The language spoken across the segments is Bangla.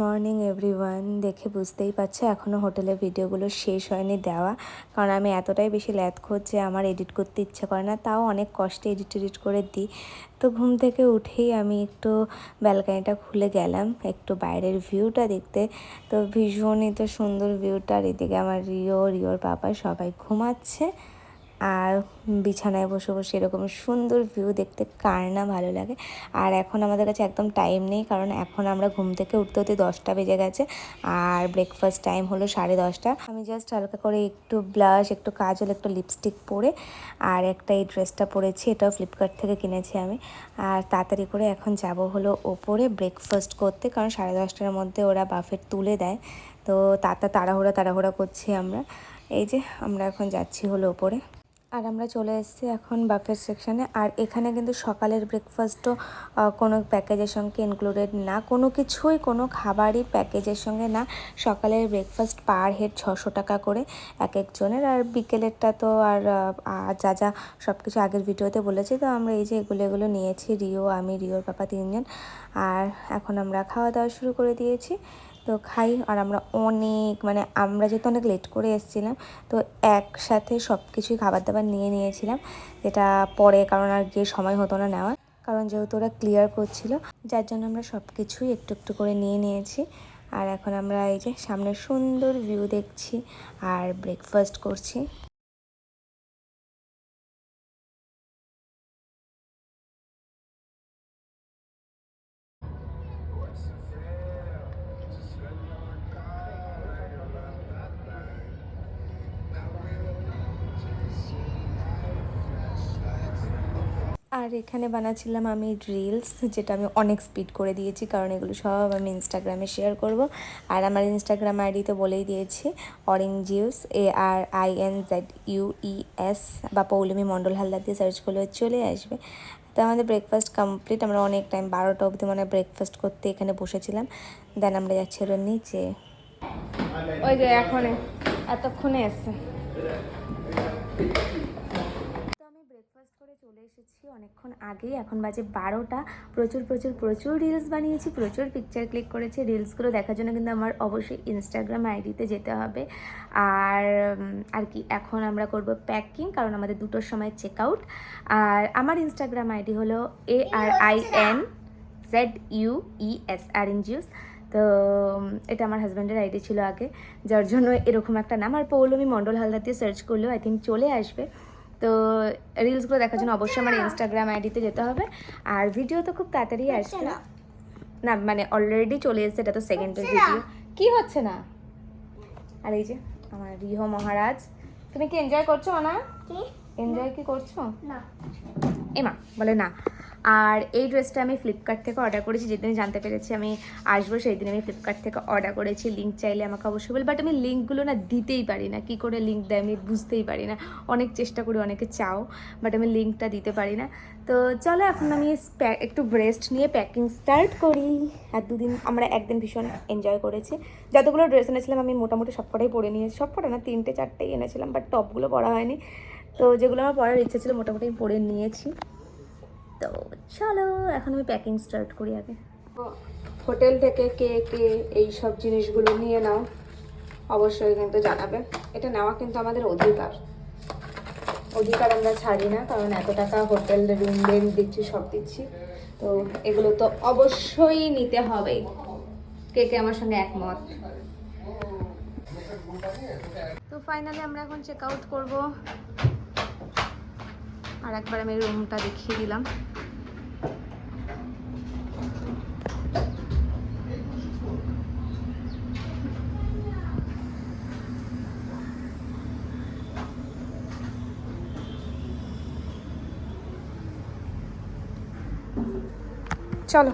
মর্নিং এভরিওয়ান দেখে বুঝতেই পারছ এখনও হোটেলের ভিডিওগুলো শেষ হয়নি দেওয়া। কারণ আমি এতটাই বেশি ল্যাদ যে আমার এডিট করতে ইচ্ছে করে না, তাও অনেক কষ্টে এডিট এডিট করে দিই। তো ঘুম থেকে উঠেই আমি একটু ব্যালকানিটা খুলে গেলাম, একটু বাইরের ভিউটা দেখতে। তো ভীষণই তো সুন্দর ভিউটা আর এদিকে আমার রিও, রিওর বাবা সবাই ঘুমাচ্ছে। আর বিছানায় বসে বসে এরকম সুন্দর ভিউ দেখতে কার না ভালো লাগে। আর এখন আমাদের কাছে একদম টাইম নেই, কারণ এখন আমরা ঘুম থেকে উঠতে হতে দশটা বেজে গেছে আর ব্রেকফাস্ট টাইম হলো সাড়ে দশটা। আমি জাস্ট হালকা করে একটু ব্লাশ একটু কাজল, একটু লিপস্টিক পরে আর একটা এই ড্রেসটা পরেছি, এটাও ফ্লিপকার্ট থেকে কিনেছি আমি। আর তাড়াতাড়ি করে এখন যাব হলো ওপরে ব্রেকফাস্ট করতে, কারণ সাড়ে দশটার মধ্যে ওরা বাফেট তুলে দেয়। তো তাতা, তাড়াহুড়া তাড়াহুড়া করছি আমরা। এই যে, আমরা এখন যাচ্ছি হলো ওপরে। আর আমরা চলে এসেছি এখন বাফের সেকশানে আর এখানে কিন্তু সকালের ব্রেকফাস্টও কোনো প্যাকেজের সঙ্গে ইনক্লুডেড না। কোনো কিছুই, কোনো খাবারই প্যাকেজের সঙ্গে না। সকালের ব্রেকফাস্ট পার হেড ছশো টাকা করে এক একজনের। আর বিকেলেরটা তো আর যা যা সব কিছু আগের ভিডিওতে বলেছি, তো আমরা এই যে এগুলো এগুলো নিয়েছি। রিও, আমি, রিওর পাপা তিনজন। আর এখন আমরা খাওয়া দাওয়া শুরু করে দিয়েছি। তো খাই আর আমরা অনেক মানে আমরা যেহেতু অনেক লেট করে এসেছিলাম, তো একসাথে সব কিছুই খাবার দাবার নিয়ে নিয়েছিলাম, যেটা পরে কারণ আর গিয়ে সময় হতো না নেওয়ার, কারণ যেহেতু ওরা ক্লিয়ার করছিল, যার জন্য আমরা সব কিছুই একটু একটু করে নিয়ে নিয়েছি। আর এখন আমরা এই যে সামনে সুন্দর ভিউ দেখছি আর ব্রেকফাস্ট করছি। আর এখানে বানাচ্ছিলাম আমি রিলস যেটা আমি অনেক স্পিড করে দিয়েছি, কারণ এগুলো সব আমি ইনস্টাগ্রামে শেয়ার করব। আর আমার ইনস্টাগ্রাম আইডি তো বলেই দিয়েছি অরেঞ্জ use A R I N Z U E S বা পৌলমী মণ্ডল হালদার দিয়ে সার্চ করলে চলে আসবে। তো আমাদের ব্রেকফাস্ট কমপ্লিট আমরা অনেক টাইম বারোটা অবধি মানে ব্রেকফাস্ট করতে এখানে বসেছিলাম। দেন আমরা যাচ্ছি নিচে। ওই যে এখন, এতক্ষণে এসছে। এসেছি অনেকক্ষণ আগেই এখন বাজে বারোটা। প্রচুর প্রচুর প্রচুর রিলস বানিয়েছি, প্রচুর পিকচার ক্লিক করেছি। রিলসগুলো দেখার জন্য কিন্তু আমার অবশ্যই ইনস্টাগ্রাম আইডিতে যেতে হবে। আর আর কি, এখন আমরা করব প্যাকিং কারণ আমাদের দুটোর সময় চেক আউট আর আমার ইনস্টাগ্রাম আইডি হলো A R I N Z U E S R N Zeus তো এটা আমার হাজব্যান্ডের আইডি ছিল আগে। যার জন্য এরকম একটা নাম। আর পৌলমী মণ্ডল হালদার দিয়ে সার্চ করলেও আই থিঙ্ক চলে আসবে। তো রিলসগুলো দেখার জন্য অবশ্যই আমার ইনস্টাগ্রাম আইডিতে যেতে হবে। আর ভিডিও তো খুব তাড়াতাড়ি আসছে না। মানে অলরেডি চলে এসেছে এটা তো সেকেন্ডের ভিডিও কি হচ্ছে না? আর এই যে আমার রিহ মহারাজ। তুমি কি এনজয় করছ না এনজয় কি করছ? না। এমা বলে না। আর এই ড্রেসটা আমি ফ্লিপকার্ট থেকে অর্ডার করেছি, যেদিন জানতে পেরেছি আমি আসব সেই দিন আমি ফ্লিপকার্ট থেকে অর্ডার করেছি। লিঙ্ক চাইলে আমাকে অবশ্যই বল বাট আমি লিঙ্কগুলো না দিতেই পারি না। কি করে লিঙ্ক দেয় আমি বুঝতেই পারি না। অনেক চেষ্টা করি, অনেকে চাও বাট আমি লিঙ্কটা দিতে পারি না। তো চলো এখন আমি একটু ব্রেস্ট নিয়ে প্যাকিং স্টার্ট করি। আর দুদিন আমরা একদিন ভীষণ এনজয় করেছি। যতগুলো ড্রেস এনেছিলাম আমি মোটামুটি সবকটাই পরে নিয়েছি। সব কটা না, তিনটে, চারটেই এনেছিলাম বাট টপগুলো পরা হয়নি। তো যেগুলো আমার পরার ইচ্ছা ছিল, মোটামুটি আমি পরে নিয়েছি। তো চলো, এখন আমি প্যাকিং স্টার্ট করি আগে। হোটেল থেকে কে কে এই সব জিনিসগুলো নিয়ে নাও, অবশ্যই কিন্তু জানাবে। এটা নেওয়া কিন্তু আমাদের অধিকার। অধিকার আমরা ছাড়ি না, কারণ এত টাকা হোটেল রুম রেন্ট দিচ্ছি, সব দিচ্ছি। তো এগুলো তো অবশ্যই নিতে হবে। কে কে আমার সঙ্গে একমত? তো ফাইনালি আমরা এখন চেক আউট করব। আর একবার আমি রুমটা দেখিয়ে দিলাম। চলো।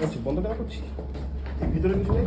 করছি বন্ধ কেন করছি ভিতরে কিছু নেই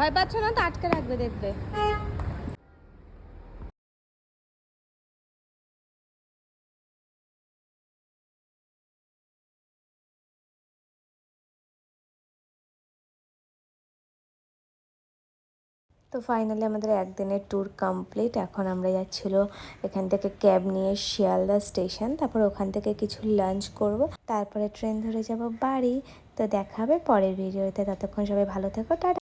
ভয় পাচ্ছ না তো আটকে রাখবে দেখবে। তো ফাইনালি আমাদের একদিনের ট্যুর কমপ্লিট এখন আমরা যাচ্ছিল এখান থেকে ক্যাব নিয়ে শিয়ালদা স্টেশন তারপর ওখান থেকে কিছু লাঞ্চ করব, তারপরে ট্রেন ধরে যাব বাড়ি। তো দেখা হবে পরের ভিডিওতে ততক্ষণ সবাই ভালো থেকো, টাটা।